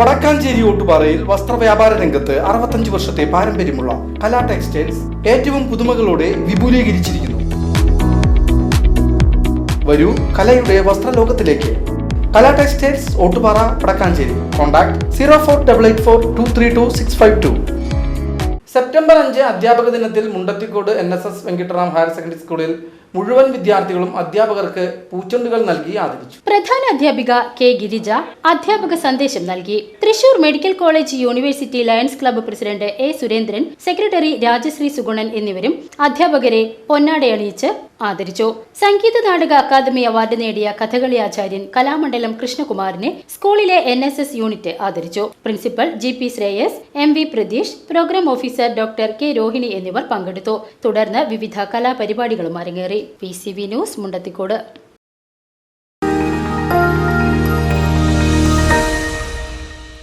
വടക്കാഞ്ചേരി ഓട്ടുപാറയിൽ വസ്ത്രവ്യാപാര രംഗത്ത് അറുപത്തഞ്ച് വർഷത്തെ പാരമ്പര്യമുള്ള കലാ ടെക്സ്റ്റൈൽസ് ഏറ്റവും പുതുമകളോടെ വിപുലീകരിച്ചിരിക്കുന്നു. വരൂ കലയുടെ വസ്ത്രലോകത്തിലേക്ക്. Kala textiles Ottupara Vadakkanchery. Contact zero four double eight four two three two six five two. September അഞ്ച് അധ്യാപക ദിനത്തിൽ Mundathikode N S S Venkitaram higher secondary സ്കൂളിൽ മുഴുവൻ വിദ്യാർത്ഥികളും അധ്യാപകർക്ക് പൂച്ചെണ്ടുകൾ നൽകി ആദരിച്ചു. പ്രധാന അധ്യാപിക കെ ഗിരിജ അധ്യാപക സന്ദേശം നൽകി. Thrissur medical college university lions club president A Surendran secretary Rajashree Sugunan എന്നിവരും അധ്യാപകരെ പൊന്നാടയണിയിച്ച് ആദരിച്ചു. സംഗീത നാടക അക്കാദമി അവാർഡ് നേടിയ കഥകളി ആചാര്യൻ കലാമണ്ഡലം കൃഷ്ണകുമാറിനെ സ്കൂളിലെ എൻ എസ് എസ് യൂണിറ്റ് ആദരിച്ചു. Principal G P Shreyas M V Pratheesh programme officer doctor K Rohini എന്നിവർ പങ്കെടുത്തു. തുടർന്ന് വിവിധ കലാപരിപാടികളും അരങ്ങേറി. P C V news Mundathikode